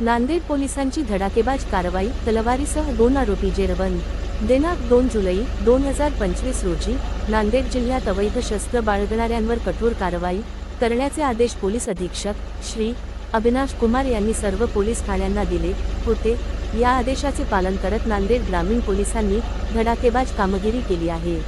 नांदेड पोलिसांची धडाकेबाज कारवाई तलवारीसह दोन आरोपी जेरबंद. दिनांक दोन जुलै दोन हजार पंचवीस रोजी नांदेड जिल्ह्यात अवैध शस्त्र बाळगणाऱ्यांवर कठोर कारवाई करण्याचे आदेश पोलीस अधीक्षक श्री अविनाश कुमार यांनी सर्व पोलीस ठाण्यांना दिले होते. या आदेशाचे पालन करत नांदेड ग्रामीण पोलिसांनी धडाकेबाज कामगिरी केली आहे.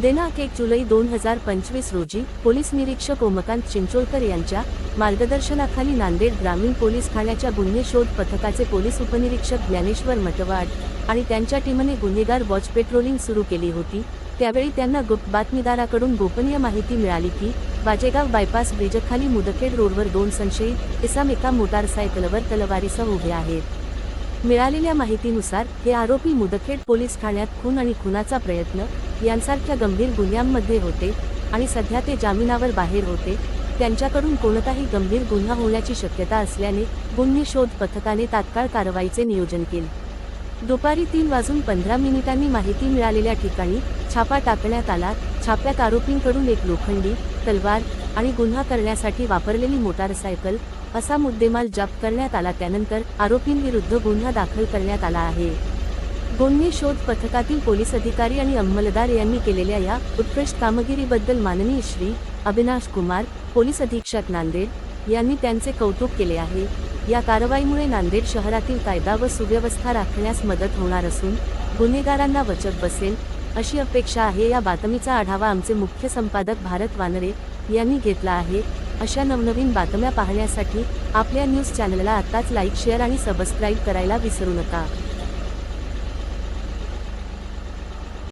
दिनांक एक जुलै दोन हजार पंचवीस रोजी पोलीस निरीक्षक ओमकांत चिंचोलकर यांच्या मार्गदर्शनाखाली नांदेड ग्रामीण पोलीस ठाण्याच्या गुन्हे शोध पथकाचे पोलीस उपनिरीक्षक ज्ञानेश्वर मटवाड आणि त्यांच्या टीमने गुन्हेगार वॉच पेट्रोलिंग सुरू केली होती. त्यावेळी त्यांना गुप्त बातमीदाराकडून गोपनीय माहिती मिळाली की वाजेगाव बायपास ब्रिजखाली मुदखेड रोडवर दोन संशयित इसाम एका मोटारसायकलवर तलवारीसह उभे आहेत. मिळालेल्या माहितीनुसार हे आरोपी मुदखेड पोलीस ठाण्यात खून आणि खुनाचा प्रयत्न यांसारख्या गंभीर गुन्ह्यांमध्ये होते आणि सध्या ते जामिनावर बाहेर होते त्यांच्याकडून कोणताही गंभीर गुन्हा होण्याची शक्यता असल्याने गुन्हे शोध पथकाने तात्काळ कारवाईचे नियोजन केले. दुपारी तीन वाजून पंधरा मिनिटांनी माहिती मिळालेल्या ठिकाणी छापा टाकण्यात आला. छाप्यात आरोपींकडून एक लोखंडी तलवार आणि गुन्हा करण्यासाठी वापरलेली मोटारसायकल असा मुद्देमाल जप्त करण्यात आला. त्यानंतर आरोपींविरुद्ध गुन्हा दाखल करण्यात आला आहे. गुन्हे शोध पथकातील पोलीस अधिकारी आणि अंमलदार यांनी केलेल्या या उत्कृष्ट कामगिरीबद्दल माननीय श्री अविनाश कुमार पोलीस अधीक्षक नांदेड यांनी त्यांचे कौतुक केले आहे. या कारवाईमुळे नांदेड शहरातील कायदा व सुव्यवस्था राखण्यास मदत होणार असून गुन्हेगारांना वचक बसेल अशी अपेक्षा आहे या बातमीचा आढावा आमचे मुख्य संपादक भारत वानरे यांनी घेतला आहे. अशा नवनवीन बातम्या पाहण्यासाठी आपल्या न्यूज चॅनलला आत्ताच लाईक शेअर आणि सबस्क्राईब करायला विसरू नका.